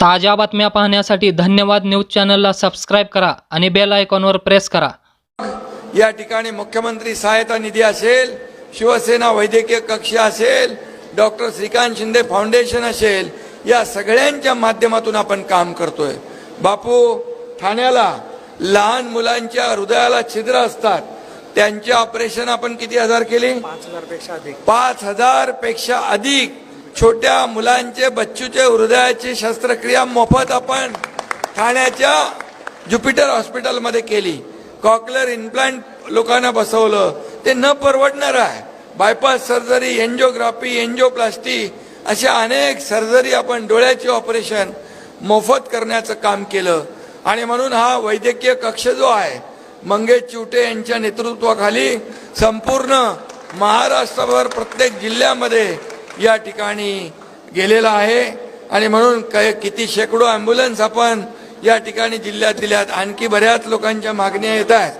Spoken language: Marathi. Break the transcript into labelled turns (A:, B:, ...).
A: ताज्या बातम्या पाहण्यासाठी धन्यवाद न्यूज चॅनलला सबस्क्राईब करा आणि बेल आयकॉनवर प्रेस करा.
B: या ठिकाणी मुख्यमंत्री सहायता निधी असेल शिवसेना वैद्यकीय कक्ष असेल डॉक्टर श्रीकांत शिंदे फाउंडेशन असेल या सगळ्यांच्या माध्यमातून आपण काम करतोय. बापू ठाण्याला लहान मुलांच्या हृदयाला छिद्र असतात. त्यांचे ऑपरेशन आपण किती हजार केले?
C: पाच
B: हजारपेक्षा अधिक. छोट्या मुलांचे बच्चूचे हृदयाची शस्त्रक्रिया मोफत आपण ठाण्याच्या ज्युपिटर हॉस्पिटलमध्ये केली. कॉकलर इम्प्लांट लोकांना बसवलं. ते न परवडणारं आहे. बायपास सर्जरी एन्जिओग्राफी एन्जिओप्लास्टी अशा अनेक सर्जरी आपण डोळ्याचे ऑपरेशन मोफत करण्याचं काम केलं. आणि म्हणून हा वैद्यकीय कक्ष जो आहे मंगेश चिवटे यांच्या नेतृत्वाखाली संपूर्ण महाराष्ट्रभर प्रत्येक जिल्ह्यामध्ये या ठिकाणी गेलेला आहे. आणि म्हणून काय किती शेकडो ॲम्ब्युलन्स आपण या ठिकाणी जिल्ह्यात दिल्यात आणखी बऱ्याच लोकांच्या मागण्या येत आहेत.